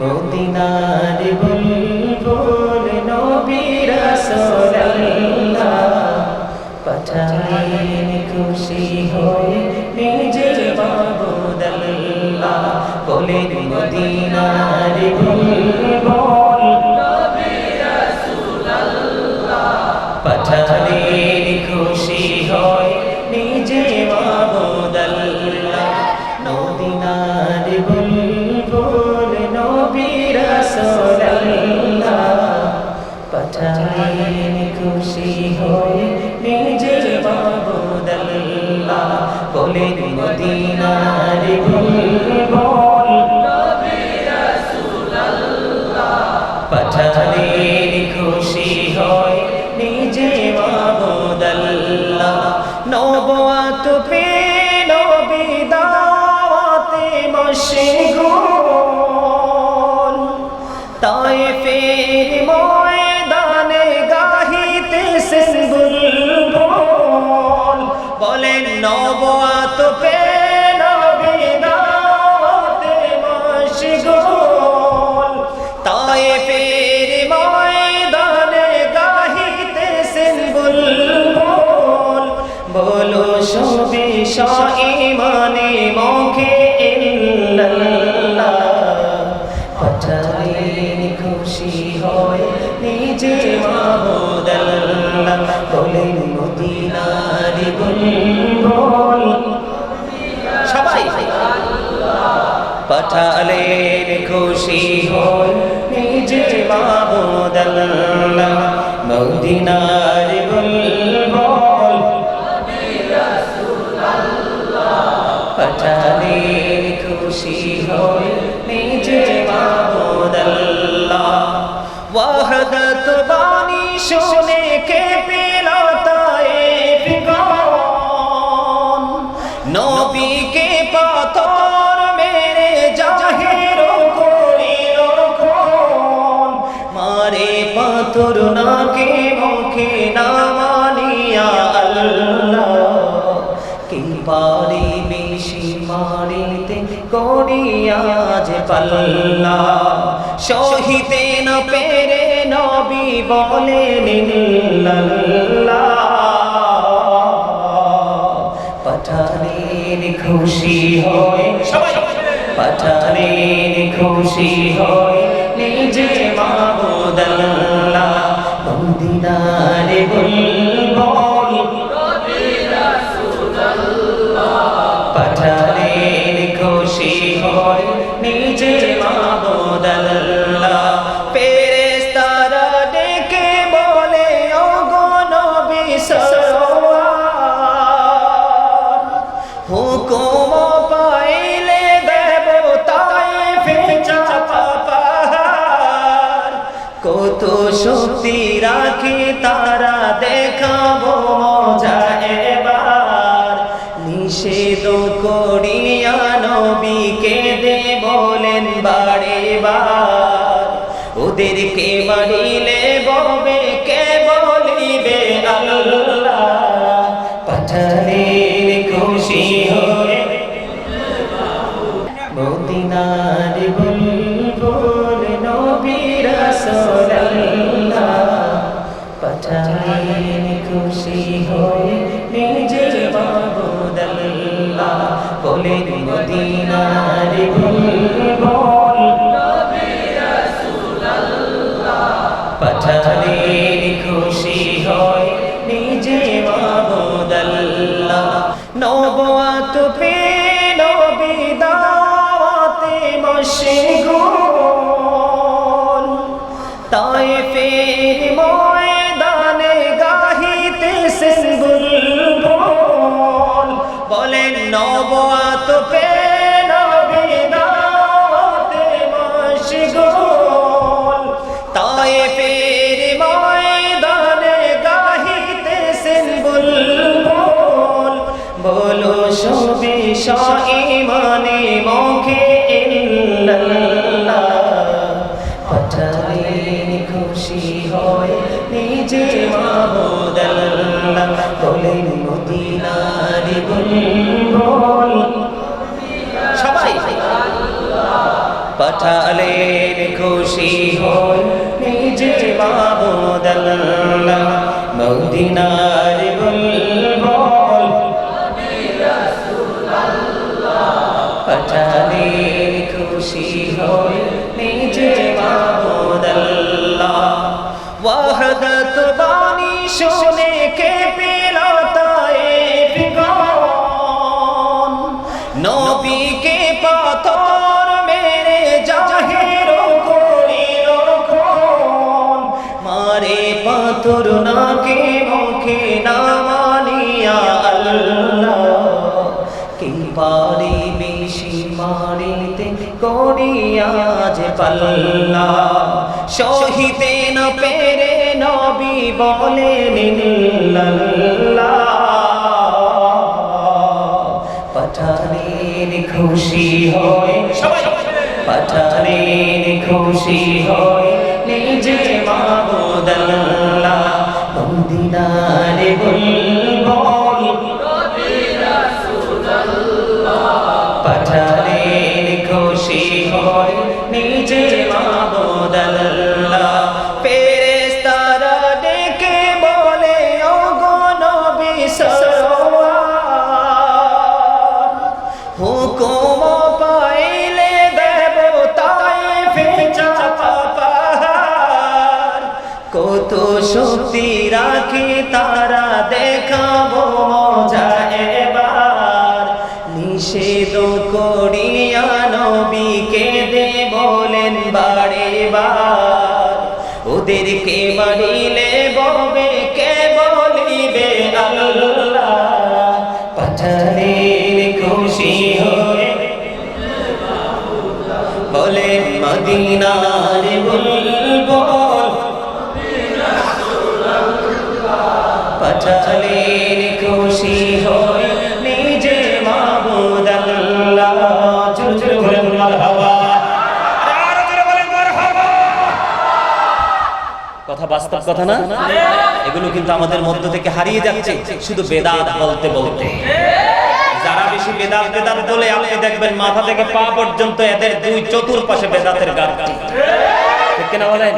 মদিনার বুলবুল নবী রাসূলুল্লাহ। পাঠালেন খুশি হয়ে নিজে মাবুদাল্লাহ বলেন মদিনার বুলবুল খুশি পাঠালেন খুশি হয় নিজে মাবুদাল্লাহ। নবওয়াত পে নবী দাওয়াতে মশগুল। তায়েফের ময়দানে গাহিতে বুলবুল বলেন নবওয়াত পে বলেন মদিনার বুলবুল সবাই পাঠালেন খুশি হয় নিজে মাবুদাল্লাহ মদিনার বুলবুল পাঠালেন খুশি ওয়াহদত বাণী শুনে মারিতে করিয়া যে পাল্লা। সহিতে না পেরে নবী বলেন পাঠালেন খুশি হয় পাঠালেন খুশি হয় নিজে মাবুদাল্লাহ মদিনারে বুলবুল। পাঠালেন কত শক্তি রাখি তারা দেখাবো মজা এবার। নিষেধ করিয়া নবীকে দে বলেন বারে বার। ওদেরকে মারিলে ববে কে বলিবে আল্লাহ। খুশি হয়ে মদিনার বুলবুল নবী রাসূলুল্লাহ পাঠালেন খুশি হয়ে নিজে মাবুদাল্লাহ বলেন মদিনার বুলবুল সবে শাইমানে মুখে পাঠালেন খুশি হয় নিজে মাবুদাল্লাহ বলেন মদিনার সবাই। পাঠালেন খুশি হই নিজে মাহবুদ আল্লাহ মদিনার বুলবুল পাঠালেন খুশি হই, নিজে মাহবুদ আল্লাহ। ওয়াহদত বাণী শুনে কে পিলাতায়ে ফিগান নবীকে পাথর মেরে জাহির করিল কোন মারে পাথর নাকে মুখে না মানিয়া আল্লাহ। কি পারি মারিতে করিয়া যে পাল্লা। সহিতে না পেরে নবী বলেন পাঠানের খুশি হয়, পাঠানের খুশি হয় নিজে মাহবুদাল্লাহ মদিনারে বুলবুল কত শক্তি রাখি তারা দেখাবো মজা এবার। নিষেধ করিয়া নবীকে দে বলেন বারে বার। ওদেরকে মারিলে ববে কে বলিবে আল্লাহ। পাঠানের খুশি হয়ে বলে মদিনার বুলবুল বাস্তব কথা না? এগুলো কিন্তু আমাদের মধ্য থেকে হারিয়ে যাচ্ছে, শুধু বেদাত বলতে বলতে। যারা বেশি বেদাত বেদাত বলে আপনি দেখবেন মাথা থেকে পা পর্যন্ত এদের দুই চতুর্পাশে বেদাতের গাছ ঠিক বলেন?